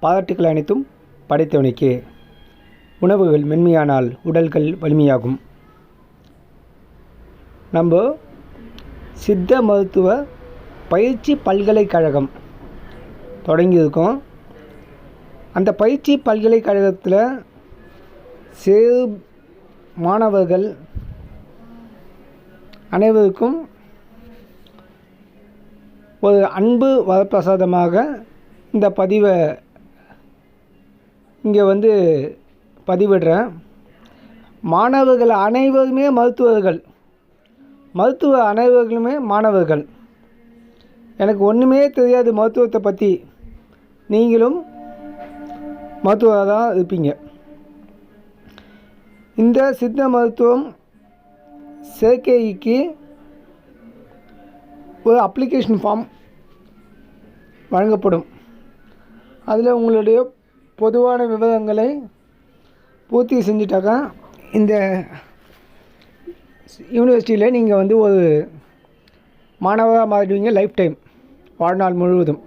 பாராட்டுக்கள் அனைத்தும் படைத்தவனுக்கே. உணவுகள் மென்மையானால் உடல்கள் வலிமையாகும். நம்ம சித்த மருத்துவ பயிற்சி பல்கலைக்கழகம் தொடங்கியிருக்கோம். அந்த பயிற்சி பல்கலைக்கழகத்தில் சேரு மாணவர்கள் அனைவருக்கும் ஒரு அன்பு வரப்பிரசாதமாக இந்த பதிவை இங்கே வந்து பதிவிடுறேன். மாணவர்கள் அனைவருமே மருத்துவர்கள். மருத்துவ அனைவர்களுமே மாணவர்கள். எனக்கு ஒன்றுமே தெரியாது மருத்துவத்தை பற்றி நீங்களும் மருத்துவராக தான் இருப்பீங்க. இந்த சித்த மருத்துவம் சேர்க்கைக்கு ஒரு அப்ளிகேஷன் ஃபார்ம் வழங்கப்படும். அதில் உங்களுடைய பொதுவான விவரங்களை பூர்த்தி செஞ்சுட்டாக்கா இந்த யூனிவர்சிட்டியில் நீங்கள் வந்து ஒரு மாணவராக மாறிடுவீங்க லைஃப் டைம் வாழ்நாள் முழுவதும்.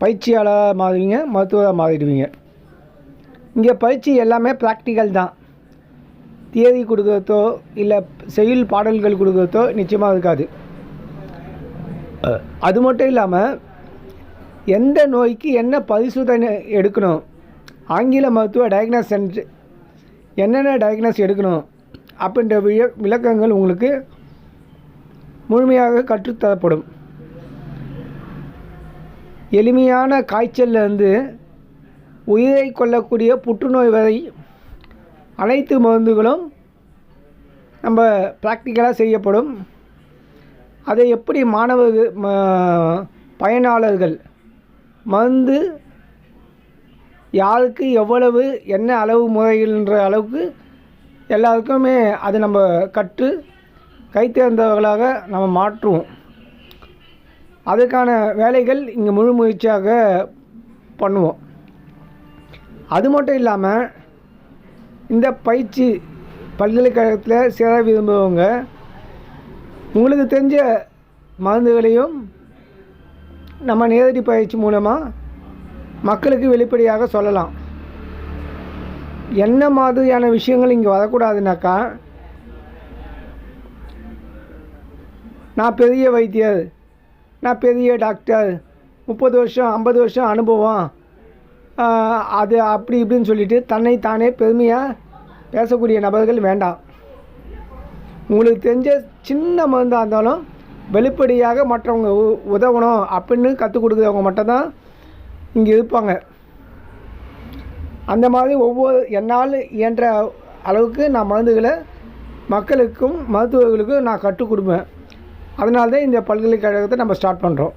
பயிற்சியாளராக மாறுவீங்க மருத்துவராக மாறிடுவீங்க. இங்கே பயிற்சி எல்லாமே ப்ராக்டிக்கல் தான். தியரி கொடுக்குறதோ இல்லை செயல் பாடல்கள் கொடுக்குறதோ நிச்சயமாக இருக்காது. அது மட்டும் இல்லாமல் எந்த நோய்க்கு என்ன பரிசோதனை எடுக்கணும் ஆங்கில மருத்துவ டயக்னாஸ் சென்டர் என்னென்ன டயக்னாஸ் எடுக்கணும் அப்படின்ற விய விளக்கங்கள் உங்களுக்கு முழுமையாக கற்றுத்தரப்படும். எளிமையான காய்ச்சல்ல இருந்து உயிரை கொல்லக்கூடிய புற்றுநோய் வரை அனைத்து மருந்துகளும் நம்ம ப்ராக்டிக்கலாக செய்யப்படும். அதை எப்படி மாணவர்கள் ம- பயனாளர்கள் மருந்து யாருக்கு எவ்வளவு என்ன அளவு முறைகள்ன்ற அளவுக்கு எல்லாருக்குமே அது நம்ம கற்று கைத்தேர்ந்தவர்களாக நம்ம மாற்றுவோம். அதுக்கான வேலைகள் இங்கே முழு முயற்சியாக பண்ணுவோம். அது மட்டும் இல்லாமல் இந்த பயிற்சி பல்கலைக்கழகத்தில் சேர விரும்புகிறவங்க உங்களுக்கு தெரிஞ்ச மருந்துகளையும் நம்ம நேரடி பயிற்சி மூலமாக மக்களுக்கு வெளிப்படையாக சொல்லலாம். என்ன மாதிரியான விஷயங்கள் இங்கே வரக்கூடாதுனாக்கா நான் பெரிய வைத்தியர் நான் பெரிய டாக்டர் முப்பது வருஷம் ஐம்பது வருஷம் அனுபவம் அது அப்படி இப்படின்னு சொல்லிட்டு தன்னை தானே பெருமையாக பேசக்கூடிய நபர்கள் வேண்டாம். உங்களுக்கு தெரிஞ்ச சின்ன மருந்தாக இருந்தாலும் வெளிப்படையாக மற்றவங்க உ- உதவணும் அப்படின்னு கற்றுக் கொடுக்குறவங்க மட்டும்தான் இங்கே இருப்பாங்க. அந்த மாதிரி ஒவ்வொரு என்னால் இயன்ற அளவுக்கு நான் மருந்துகளை மக்களுக்கும் மருத்துவர்களுக்கும் நான் கற்றுக் கொடுப்பேன். அதனால தான் இந்த பல்கலைக்கழகத்தை நம்ம ஸ்டார்ட் பண்ணுறோம்